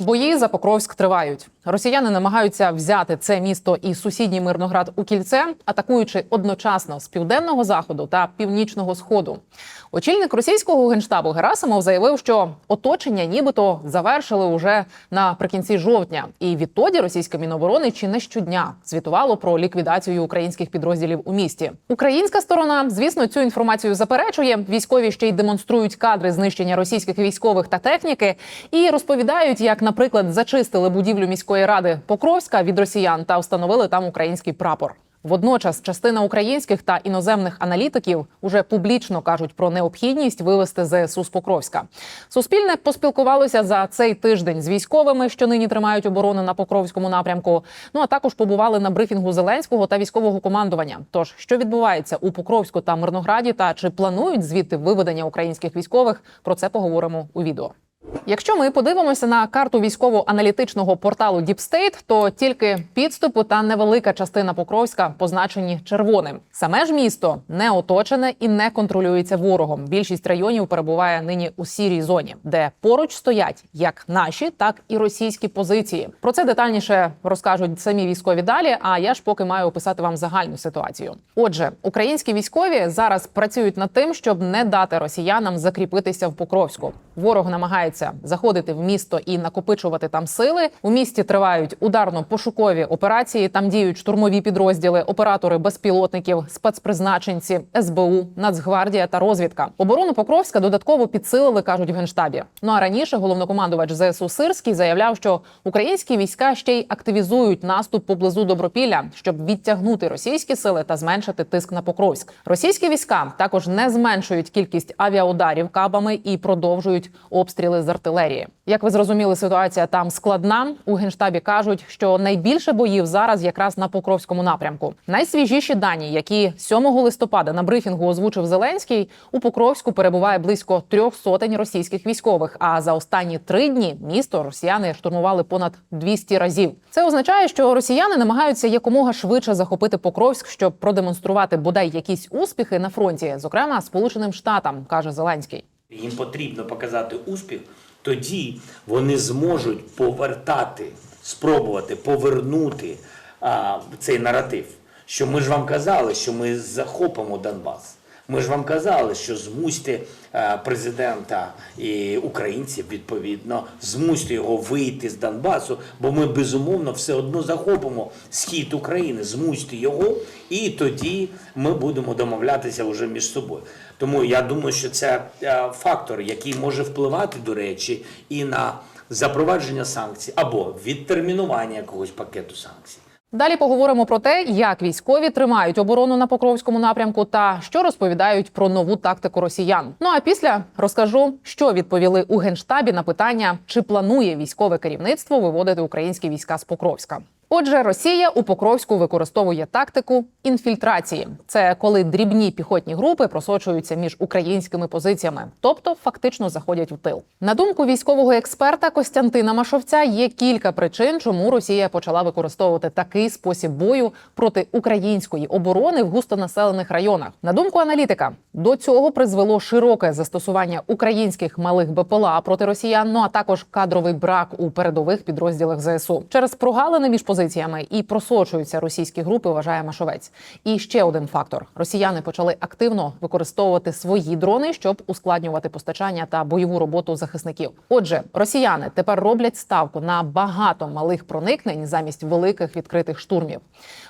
Бої за Покровськ тривають. Росіяни намагаються взяти це місто і сусідній Мирноград у кільце, атакуючи одночасно з південного заходу та північного сходу. Очільник російського генштабу Герасимов заявив, що оточення нібито завершили уже наприкінці жовтня, і відтоді російське міноборони чи не щодня звітувало про ліквідацію українських підрозділів у місті. Українська сторона, звісно, цю інформацію заперечує. Військові ще й демонструють кадри знищення російських військових та техніки і розповідають, як, наприклад, зачистили будівлю міської ради Покровська від росіян та встановили там український прапор. Водночас частина українських та іноземних аналітиків уже публічно кажуть про необхідність вивести ЗСУ з Покровська. Суспільне поспілкувалося за цей тиждень з військовими, що нині тримають оборону на Покровському напрямку. Ну а також побували на брифінгу Зеленського та військового командування. Тож що відбувається у Покровську та Мирнограді, та чи планують звідти виведення українських військових? Про це поговоримо у відео. Якщо ми подивимося на карту військово-аналітичного порталу State, то тільки підступу та невелика частина Покровська позначені червоним. Саме ж місто не оточене і не контролюється ворогом. Більшість районів перебуває нині у сірій зоні, де поруч стоять як наші, так і російські позиції. Про це детальніше розкажуть самі військові далі. А я ж поки маю описати вам загальну ситуацію. Отже, українські військові зараз працюють над тим, щоб не дати росіянам закріпитися в Покровську. Ворог намагається заходити в місто і накопичувати там сили. У місті тривають ударно-пошукові операції. Там діють штурмові підрозділи, оператори безпілотників, спецпризначенці, СБУ, Нацгвардія та розвідка. Оборону Покровська додатково підсилили, кажуть в генштабі. Ну а раніше головнокомандувач ЗСУ Сирський заявляв, що українські війська ще й активізують наступ поблизу Добропілля, щоб відтягнути російські сили та зменшити тиск на Покровськ. Російські війська також не зменшують кількість авіаударів кабами і продовжують обстріли з артилерії. Як ви зрозуміли, ситуація там складна. У генштабі кажуть, що найбільше боїв зараз якраз на Покровському напрямку. Найсвіжіші дані, які 7 листопада на брифінгу озвучив Зеленський, у Покровську перебуває близько трьох сотень російських військових. А за останні три дні місто росіяни штурмували понад 200 разів. Це означає, що росіяни намагаються якомога швидше захопити Покровськ, щоб продемонструвати бодай якісь успіхи на фронті, зокрема Сполученим Штатам, каже Зеленський. Їм потрібно показати успіх, тоді вони зможуть повертати, спробувати повернути а, цей наратив. Що ми ж вам казали, що ми захопимо Донбас. Ми ж вам казали, що змусьте е, президента і українців відповідно, змусьте його вийти з Донбасу, бо ми безумовно все одно захопимо схід України, змусьте його, і тоді ми будемо домовлятися вже між собою. Тому я думаю, що це е, фактор, який може впливати, до речі, і на запровадження санкцій або відтермінування якогось пакету санкцій. Далі поговоримо про те, як військові тримають оборону на Покровському напрямку та що розповідають про нову тактику росіян. Ну а після розкажу, що відповіли у генштабі на питання, чи планує військове керівництво виводити українські війська з Покровська. Отже, Росія у Покровську використовує тактику інфільтрації. Це коли дрібні піхотні групи просочуються між українськими позиціями, тобто фактично заходять в тил. На думку військового експерта Костянтина Машовця, є кілька причин, чому Росія почала використовувати такий спосіб бою проти української оборони в густонаселених районах. На думку аналітика, до цього призвело широке застосування українських малих БПЛА проти росіян, ну а також кадровий брак у передових підрозділах ЗСУ через прогалини між позиціями і просочуються російські групи. Вважає Машовець. І ще один фактор: росіяни почали активно використовувати свої дрони, щоб ускладнювати постачання та бойову роботу захисників. Отже, росіяни тепер роблять ставку на багато малих проникнень замість великих відкритих штурмів.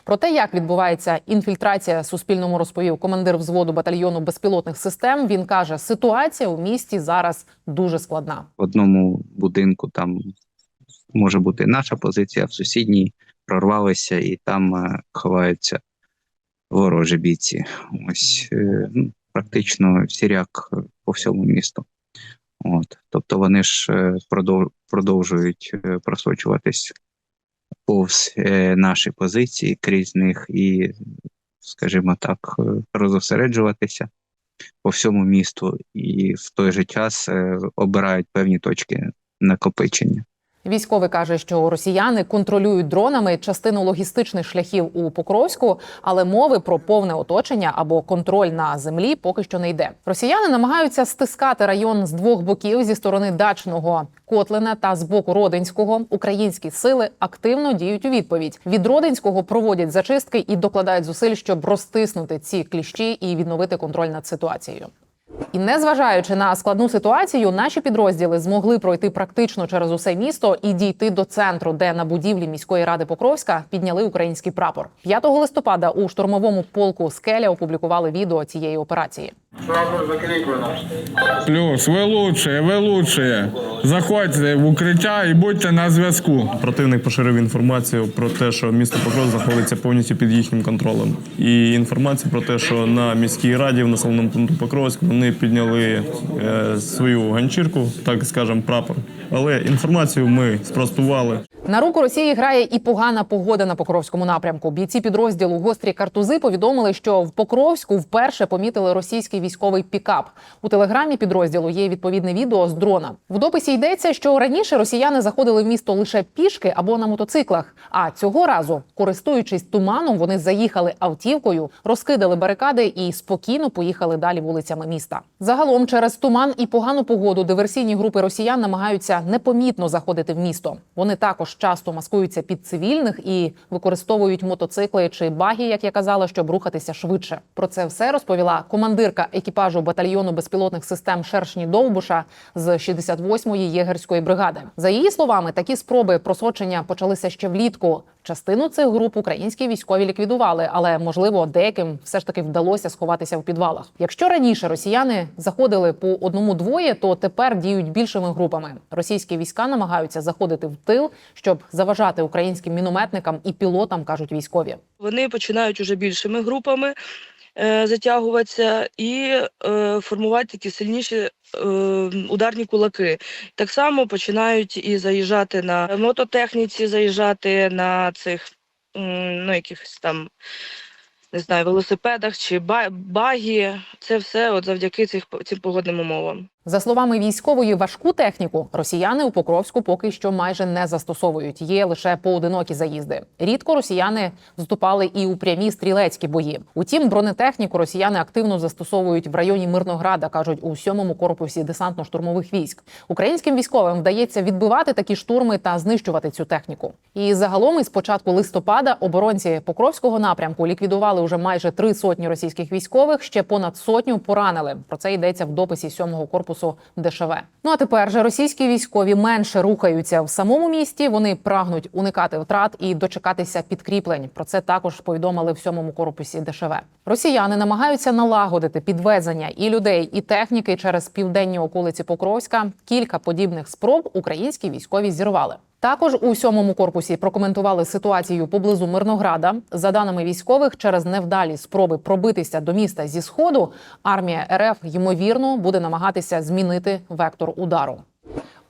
Про те, як відбувається інфільтрація, суспільному розповів командир взводу батальйону безпілотних систем. Він каже, ситуація у місті зараз дуже складна. в одному будинку там може бути наша позиція, в сусідній прорвалися і там е, ховаються ворожі бійці. Ось е, ну, практично сіряк е, по всьому місту. От, тобто вони ж продовжують просочуватись повз наші позиції крізь них і, скажімо так, розосереджуватися по всьому місту, і в той же час обирають певні точки накопичення. Військовий каже, що росіяни контролюють дронами частину логістичних шляхів у Покровську, але мови про повне оточення або контроль на землі поки що не йде. Росіяни намагаються стискати район з двох боків зі сторони дачного Котлина та з боку Родинського. Українські сили активно діють у відповідь. Від Родинського проводять зачистки і докладають зусиль, щоб розтиснути ці кліщі і відновити контроль над ситуацією. І незважаючи на складну ситуацію, наші підрозділи змогли пройти практично через усе місто і дійти до центру, де на будівлі міської ради Покровська підняли український прапор. 5 листопада у штурмовому полку Скеля опублікували відео цієї операції. Плюс, ви лучшие, ви лучшие. Заходьте в укриття і будьте на зв'язку. Противник поширив інформацію про те, що місто Покров знаходиться повністю під їхнім контролем. І інформацію про те, що на міській раді в населеному пункту Покровськ вони підняли е, свою ганчірку, так скажемо, прапор. Але інформацію ми спростували. На руку Росії грає і погана погода на Покровському напрямку. Бійці підрозділу гострі картузи повідомили, що в Покровську вперше помітили російський військовий пікап. У телеграмі підрозділу є відповідне відео з дрона. В дописі йдеться, що раніше росіяни заходили в місто лише пішки або на мотоциклах. А цього разу, користуючись туманом, вони заїхали автівкою, розкидали барикади і спокійно поїхали далі вулицями міста. Загалом, через туман і погану погоду, диверсійні групи росіян намагаються непомітно заходити в місто. Вони також часто маскуються під цивільних і використовують мотоцикли чи баги, як я казала, щоб рухатися швидше. Про це все розповіла командирка екіпажу батальйону безпілотних систем Шершні Довбуша з 68-ї єгерської бригади. За її словами, такі спроби просочення почалися ще влітку. Частину цих груп українські військові ліквідували, але можливо деяким все ж таки вдалося сховатися в підвалах. Якщо раніше росіяни заходили по одному-двоє, то тепер діють більшими групами. Російські війська намагаються заходити в тил, щоб заважати українським мінометникам і пілотам, кажуть військові. Вони починають уже більшими групами затягуватися і е, формувати такі сильніші е, ударні кулаки. Так само починають і заїжджати на мототехніці, заїжджати на цих ну, якихось там. Не знаю, велосипедах чи ба- багі. Це все от завдяки цих, цим погодним умовам. За словами військової, важку техніку росіяни у Покровську поки що майже не застосовують. Є лише поодинокі заїзди. Рідко росіяни вступали і у прямі стрілецькі бої. Утім, бронетехніку росіяни активно застосовують в районі Мирнограда, кажуть у сьомому корпусі десантно-штурмових військ. Українським військовим вдається відбивати такі штурми та знищувати цю техніку. І загалом, із початку листопада, оборонці Покровського напрямку ліквідували уже майже три сотні російських військових. Ще понад сотню поранили. Про це йдеться в дописі сьомого корпусу ДШВ. Ну а тепер же російські військові менше рухаються в самому місті. Вони прагнуть уникати втрат і дочекатися підкріплень. Про це також повідомили в сьомому корпусі ДШВ. Росіяни намагаються налагодити підвезення і людей, і техніки через південні околиці Покровська. Кілька подібних спроб українські військові зірвали. Також у сьомому корпусі прокоментували ситуацію поблизу Мирнограда. За даними військових, через невдалі спроби пробитися до міста зі сходу, армія РФ ймовірно буде намагатися змінити вектор удару.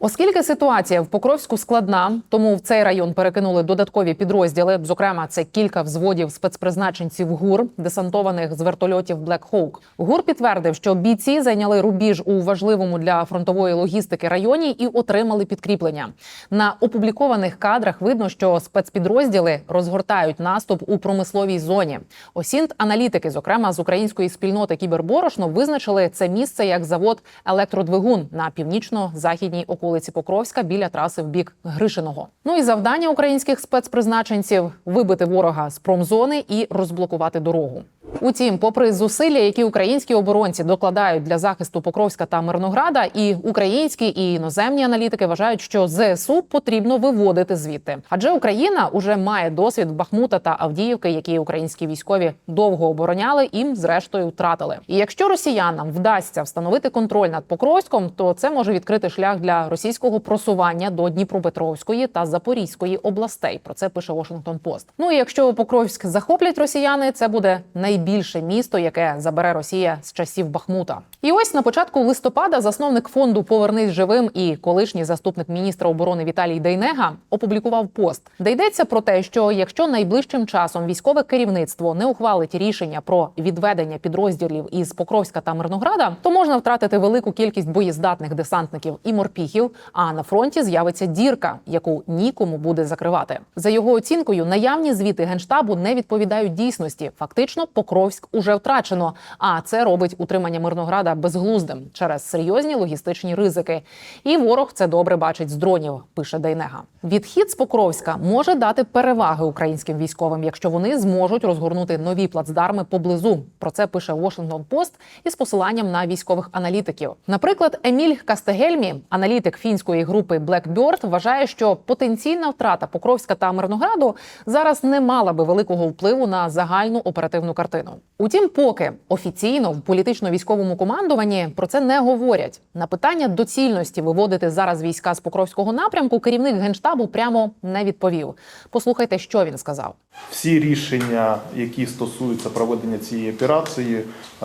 Оскільки ситуація в Покровську складна, тому в цей район перекинули додаткові підрозділи. Зокрема, це кілька взводів спецпризначенців ГУР, десантованих з вертольотів Black Hawk. ГУР підтвердив, що бійці зайняли рубіж у важливому для фронтової логістики районі і отримали підкріплення. На опублікованих кадрах видно, що спецпідрозділи розгортають наступ у промисловій зоні. Осінт аналітики, зокрема з української спільноти Кіберборошно, визначили це місце як завод електродвигун на північно-західній околиці Покровська біля траси в бік Гришиного. Ну і завдання українських спецпризначенців вибити ворога з промзони і розблокувати дорогу. Утім, попри зусилля, які українські оборонці докладають для захисту Покровська та Мирнограда, і українські і іноземні аналітики вважають, що ЗСУ потрібно виводити звідти, адже Україна уже має досвід Бахмута та Авдіївки, які українські військові довго обороняли і, зрештою, втратили. І якщо росіянам вдасться встановити контроль над Покровськом, то це може відкрити шлях для російського просування до Дніпропетровської та Запорізької областей. Про це пише Washington Post. Ну і якщо Покровськ захоплять росіяни, це буде найбільше місто, яке забере Росія з часів Бахмута. І ось на початку листопада засновник фонду Повернись живим і колишній заступник міністра оборони Віталій Дейнега опублікував пост, де йдеться про те, що якщо найближчим часом військове керівництво не ухвалить рішення про відведення підрозділів із Покровська та Мирнограда, то можна втратити велику кількість боєздатних десантників і морпіхів, відповів. А на фронті з'явиться дірка, яку нікому буде закривати. За його оцінкою, наявні звіти генштабу не відповідають дійсності. Фактично, Покровськ уже втрачено. А це робить утримання Мирнограда безглуздим через серйозні логістичні ризики. І ворог це добре бачить з дронів. Пише Дейнега. Відхід з Покровська може дати переваги українським військовим, якщо вони зможуть розгорнути нові плацдарми поблизу. Про це пише Washington Post із посиланням на військових аналітиків. Наприклад, Еміль Кастегельмі, аналітик фінської групи Blackbird, вважає, що потенційна втрата Покровська та Мирнограду зараз не мала би великого впливу на загальну оперативну картину. Утім, поки офіційно в політично-військовому командуванні про це не говорять. На питання доцільності виводити зараз війська з Покровського напрямку керівник генштабу прямо не відповів. Послухайте, що він сказав. Всі рішення, які стосуються проведення цієї операції,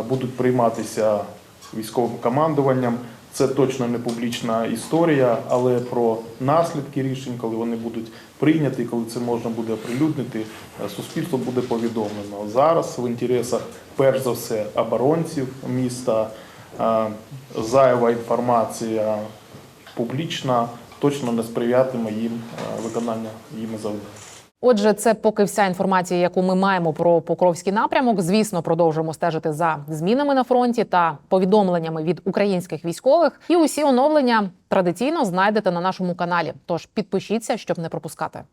будуть прийматися військовим командуванням. Це точно не публічна історія, але про наслідки рішень, коли вони будуть прийняті, коли це можна буде оприлюднити, е, суспільство буде повідомлено. Зараз в інтересах, перш за все, оборонців міста е, зайва інформація публічна точно не сприятиме їм е, виконання їм завдань. Отже, це поки вся інформація, яку ми маємо про Покровський напрямок. Звісно, продовжимо стежити за змінами на фронті та повідомленнями від українських військових. І усі оновлення традиційно знайдете на нашому каналі. Тож підпишіться, щоб не пропускати.